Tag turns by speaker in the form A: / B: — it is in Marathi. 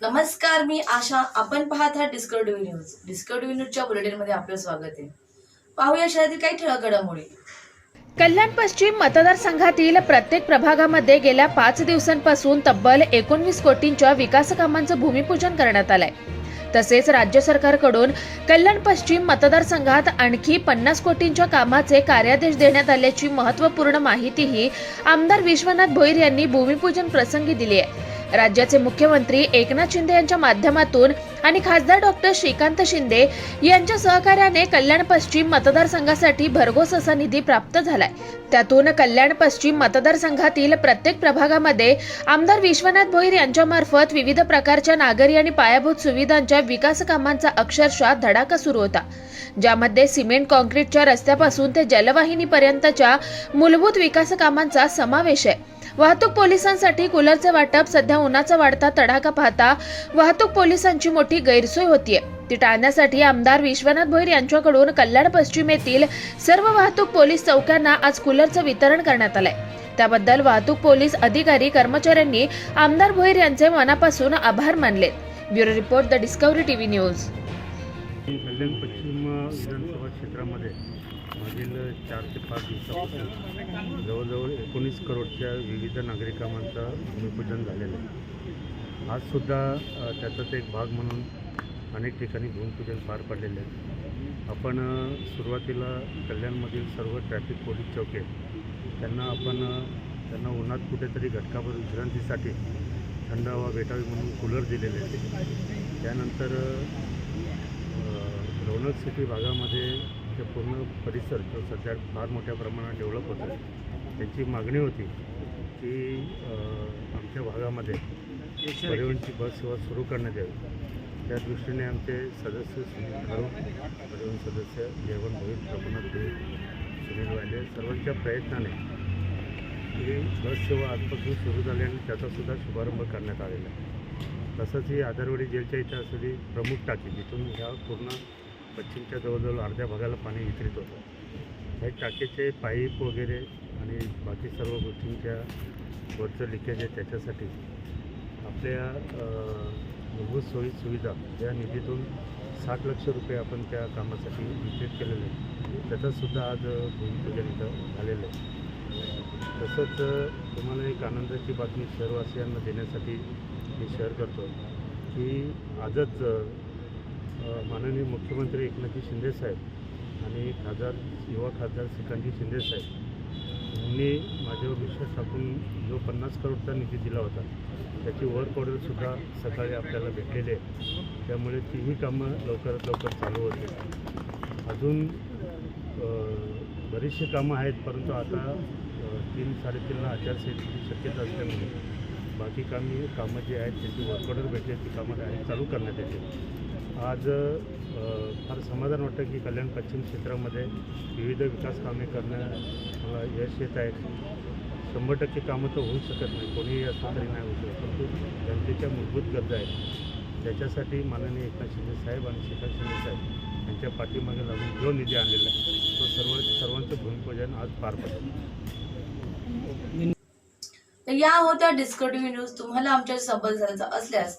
A: नमस्कार मी आशा. आपण पाहत आहात डिस्कवरी न्यूज डिस्कवरी न्यूजच्या बुलेटिनमध्ये आपलं स्वागत आहे. पाहूया शहरातील काही ठळक घडामोडी.
B: कल्याण पश्चिम मतदारसंघातील प्रत्येक प्रभागामध्ये गेल्या पाच दिवसांपासून तब्बल एकोणवीस कोटींच्या विकास कामांचं भूमिपूजन करण्यात आलंय. तसेच राज्य सरकारकडून कल्याण पश्चिम मतदारसंघात आणखी पन्नास कोटींच्या कामाचे कार्यादेश देण्यात आल्याची महत्त्वपूर्ण माहितीही आमदार विश्वनाथ भोईर यांनी भूमिपूजन प्रसंगी दिली आहे. राज्याचे मुख्यमंत्री एकनाथ शिंदे यांच्या माध्यमातून आणि खासदार डॉक्टर श्रीकांत शिंदे यांच्या सहकार्याने कल्याण पश्चिम मतदारसंघासाठी भरघोस असा निधी प्राप्त झालाय. त्यातून कल्याण पश्चिम मतदारसंघातील प्रत्येक प्रभागामध्ये आमदार विश्वनाथ भोईर यांच्यामार्फत विविध प्रकारच्या नागरी आणि पायाभूत सुविधांच्या विकास कामांचा अक्षरशः धडाका सुरू होता. ज्यामध्ये सिमेंट कॉन्क्रीटच्या रस्त्यापासून ते जलवाहिनीपर्यंतच्या मूलभूत विकास कामांचा समावेश आहे. वाहतूक पोलिसांसाठी कूलरचे वाटप सध्या उन्हाचा वाढता तडाखा पाहता वाहतूक पोलिसांची मोठी गैरसोय होतीये. ती टाळण्यासाठी आमदार विश्वनाथ भोईर यांच्याकडून कल्याण पश्चिम येथील सर्व वाहतूक पोलीस चौक्यांना आज कूलरचं वितरण करण्यात आलंय. त्याबद्दल वाहतूक पोलीस अधिकारी कर्मचाऱ्यांनी आमदार भोईर यांचे मनापासून आभार मानले bureau report the discovery TV news.
C: Kalyan पश्चिम विधानसभा क्षेत्रामध्ये मागील चार ते पाच दिवसापासून जवळजवळ एकोणीस करोडच्या विविध नागरिकांचा भूमिपूजन झालेलं आहे. आजसुद्धा त्याचाच एक भाग म्हणून अनेक ठिकाणी भूमिपूजन पार पडलेले आहे. आपण सुरुवातीला कल्याणमधील सर्व ट्रॅफिक पोलीस चौके त्यांना आपण त्यांना उन्हात कुठेतरी घटकाभर विश्रांतीसाठी थंड हवा भेटावी म्हणून कूलर दिलेले होते त्यानंतर अ, सिटी भागामध्ये ते पूर्ण परिसर जो सध्या फार मोठ्या प्रमाणात डेव्हलप होतो आहे त्यांची मागणी होती की आमच्या भागामध्ये परिवहनची बस सेवा सुरू करण्यात यावी. त्या दृष्टीने आमचे सदस्य सुनील खारू परिवहन सदस्य जेवण भोईर प्रभुनाथ भोईर सुनील वाले सर्वांच्या प्रयत्नाने ही बस सेवा आजपासून सुरू झाली आणि त्याचासुद्धा शुभारंभ करण्यात आलेला आहे. तसंच ही आधारवाडी जेलच्या इथे असलेली प्रमुख टाकी जिथून ह्या पूर्ण पश्चिमच्या जवळजवळ अर्ध्या भागाला पाणी वितरित होतं. हे टाकीचे पाईप वगैरे आणि बाकी सर्व गोष्टींच्या वरचं लिकेज आहे त्याच्यासाठी आपल्या मूलभूत सोयी सुविधा या निधीतून साठ लक्ष रुपये आपण त्या कामासाठी वितरित केलेले आहे त्याचंसुद्धा आज भूमिपूजन इथं झालेलं आहे. तसंच तुम्हाला एक आनंदाची बातमी शहरवासियांना देण्यासाठी मी शेअर करतो की आजच माननीय मुख्यमंत्री एकनाथजी शिंदेसाहेब आणि खासदार युवा खासदार श्रीकांतजी शिंदेसाहेब यांनी माझ्यावर विश्वास टाकून जो पन्नास करोडचा निधी दिला होता त्याची वर्क ऑर्डरसुद्धा सकाळी आपल्याला भेटलेली आहे. त्यामुळे तीही कामं लवकरात लवकर चालू होतील. अजून बरीचशी कामं आहेत परंतु आता तीन साडेतीनला आचारसंहितेची शक्यता असल्यामुळे बाकी कामी कामं जी आहेत त्याची वर्क ऑर्डर भेटली ती कामं चालू करण्यात येतील. आज फार समाधान वाटतं की कल्याण पश्चिम क्षेत्रामध्ये विविध विकास कामे करण्यात मला यश येत आहेत शंभर टक्के कामं तर होऊ शकत नाही कोणीही असं तरी नाही होऊ शकत. परंतु जनतेच्या मूलभूत गरजा आहेत. त्याच्यासाठी माननीय एकनाथ शिंदे साहेब आणि शेखर शिंदे साहेब यांच्या पाठीमागे लागून जो निधी आणलेला आहे तो सर्व सर्वांचं भूमिपूजन आज पार पडलं.
A: तर या होत्या डिस्कटिव्ह न्यूज तुम्हाला आमच्या सबल झाल्याचा असल्यास